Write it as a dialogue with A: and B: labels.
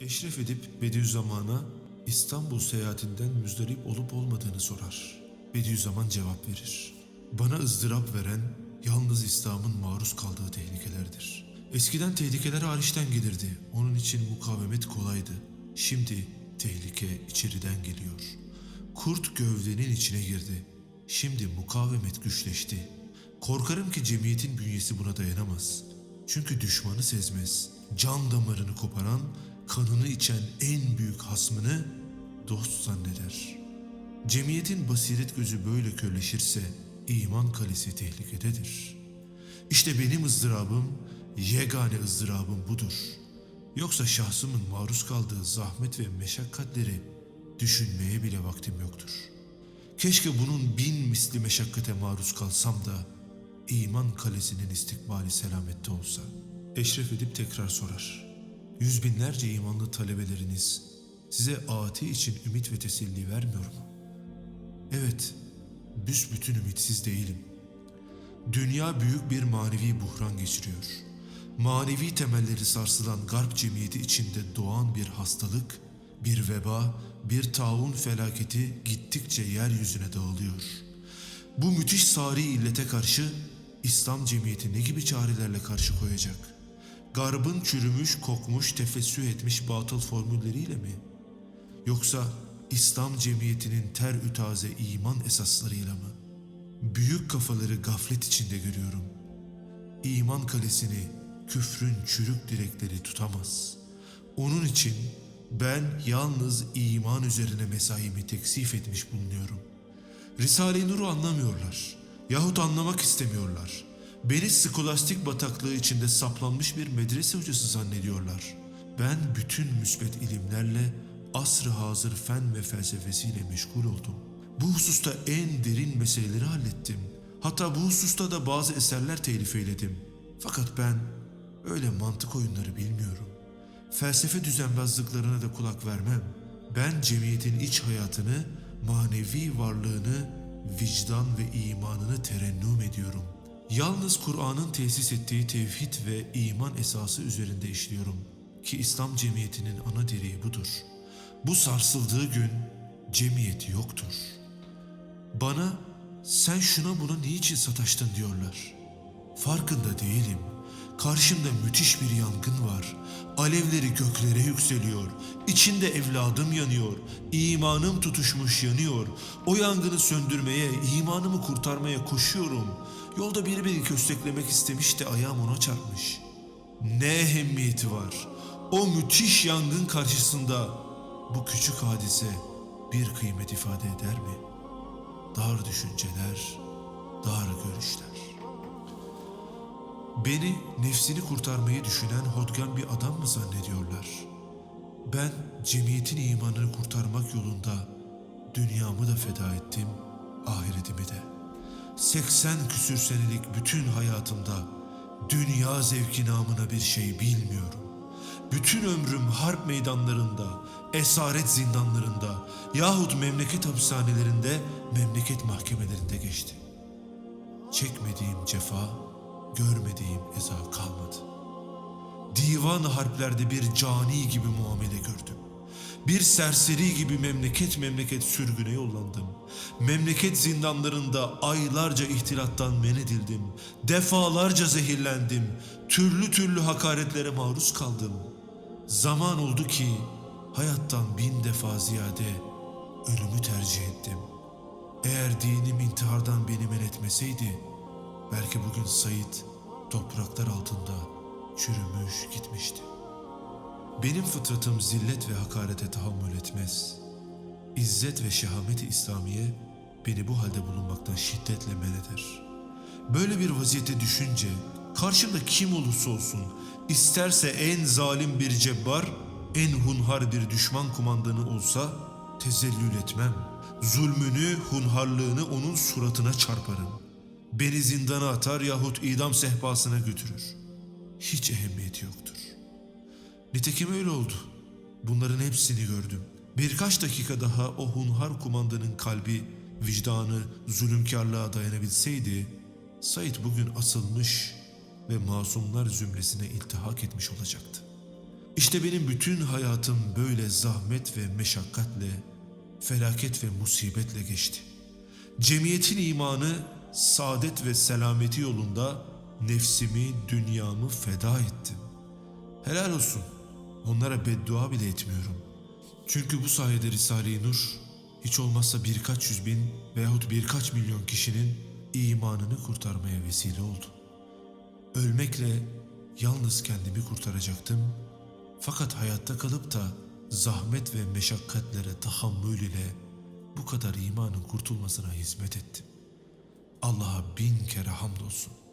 A: Eşref Edip Bediüzzaman'a İstanbul seyahatinden müzdarip olup olmadığını sorar. Bediüzzaman cevap verir. Bana ızdırap veren yalnız İslam'ın maruz kaldığı tehlikelerdir. Eskiden tehlikeler hariçten gelirdi. Onun için mukavemet kolaydı. Şimdi tehlike içeriden geliyor. Kurt gövdenin içine girdi. Şimdi mukavemet güçleşti. Korkarım ki cemiyetin bünyesi buna dayanamaz. Çünkü düşmanı sezmez. Can damarını koparan, kanını içen en büyük hasmını dost zanneder. Cemiyetin basiret gözü böyle körleşirse iman kalesi tehlikededir. İşte benim ızdırabım, yegane ızdırabım budur. Yoksa şahsımın maruz kaldığı zahmet ve meşakkatleri düşünmeye bile vaktim yoktur. Keşke bunun bin misli meşakkate maruz kalsam da iman kalesinin istikbali selamette olsa. Eşref edip tekrar sorar. Yüz binlerce imanlı talebeleriniz size ati için ümit ve teselli vermiyor mu? Evet, büsbütün ümitsiz değilim. Dünya büyük bir manevi buhran geçiriyor. Manevi temelleri sarsılan garp cemiyeti içinde doğan bir hastalık, bir veba, bir taun felaketi gittikçe yeryüzüne dağılıyor. Bu müthiş sari illete karşı İslam cemiyeti ne gibi çarelerle karşı koyacak? Garbın çürümüş, kokmuş, tefessüh etmiş batıl formülleriyle mi? Yoksa İslam cemiyetinin ter ütaze iman esaslarıyla mı? Büyük kafaları gaflet içinde görüyorum. İman kalesini küfrün çürük direkleri tutamaz. Onun için ben yalnız iman üzerine mesaimi teksif etmiş bulunuyorum. Risale-i Nur'u anlamıyorlar. Yahut anlamak istemiyorlar. Beni skolastik bataklığı içinde saplanmış bir medrese hocası zannediyorlar. Ben bütün müsbet ilimlerle asr-ı hazır fen ve felsefesiyle meşgul oldum. Bu hususta en derin meseleleri hallettim. Hatta bu hususta da bazı eserler telif eyledim. Fakat ben öyle mantık oyunları bilmiyorum. Felsefe düzenbazlıklarına da kulak vermem. Ben cemiyetin iç hayatını, manevi varlığını, vicdan ve imanını terennüm ediyorum. Yalnız Kur'an'ın tesis ettiği tevhid ve iman esası üzerinde işliyorum. Ki İslam cemiyetinin ana direği budur. Bu sarsıldığı gün cemiyet yoktur. Bana sen şuna buna niçin sataştın diyorlar. Farkında değilim. Karşımda müthiş bir yangın var. Alevleri göklere yükseliyor. İçinde evladım yanıyor. İmanım tutuşmuş yanıyor. O yangını söndürmeye, imanımı kurtarmaya koşuyorum. Yolda biri beni kösteklemek istemiş de ayağım ona çarpmış. Ne ehemmiyeti var? O müthiş yangın karşısında bu küçük hadise bir kıymet ifade eder mi? Dar düşünceler, dar görüşler. Beni nefsini kurtarmayı düşünen hodgam bir adam mı zannediyorlar? Ben cemiyetin imanını kurtarmak yolunda dünyamı da feda ettim, ahiretimi de. 80 küsür senelik bütün hayatımda dünya zevki namına bir şey bilmiyorum. Bütün ömrüm harp meydanlarında, esaret zindanlarında yahut memleket hapishanelerinde, memleket mahkemelerinde geçti. Çekmediğim cefa, görmediğim eza kalmadı. Divan harplerde bir cani gibi muamele gördüm. Bir serseri gibi memleket memleket sürgüne yollandım. Memleket zindanlarında aylarca ihtilattan men edildim. Defalarca zehirlendim. Türlü türlü hakaretlere maruz kaldım. Zaman oldu ki hayattan bin defa ziyade ölümü tercih ettim. Eğer dinim intihardan beni men etmeseydi, belki bugün Said topraklar altında çürümüş gitmişti. Benim fıtratım zillet ve hakarete tahammül etmez. İzzet ve şehameti İslamiye beni bu halde bulunmaktan şiddetle men eder. Böyle bir vaziyete düşünce karşımda kim olursa olsun isterse en zalim bir cebbar, en hunhar bir düşman kumandanı olsa tezellül etmem. Zulmünü, hunharlığını onun suratına çarparım. Beni zindana atar yahut idam sehpasına götürür. Hiç ehemmiyeti yoktur. Nitekim öyle oldu. Bunların hepsini gördüm. Birkaç dakika daha o hunhar kumandanın kalbi, vicdanı zulümkarlığa dayanabilseydi, Said bugün asılmış ve masumlar zümresine iltihak etmiş olacaktı. İşte benim bütün hayatım böyle zahmet ve meşakkatle, felaket ve musibetle geçti. Cemiyetin imanı, saadet ve selameti yolunda nefsimi, dünyamı feda ettim. Helal olsun. Onlara beddua bile etmiyorum. Çünkü bu sayede Risale-i Nur hiç olmazsa birkaç yüz bin veyahut birkaç milyon kişinin imanını kurtarmaya vesile oldu. Ölmekle yalnız kendimi kurtaracaktım. Fakat hayatta kalıp da zahmet ve meşakkatlere tahammül ile bu kadar imanın kurtulmasına hizmet ettim. Allah'a bin kere hamdolsun.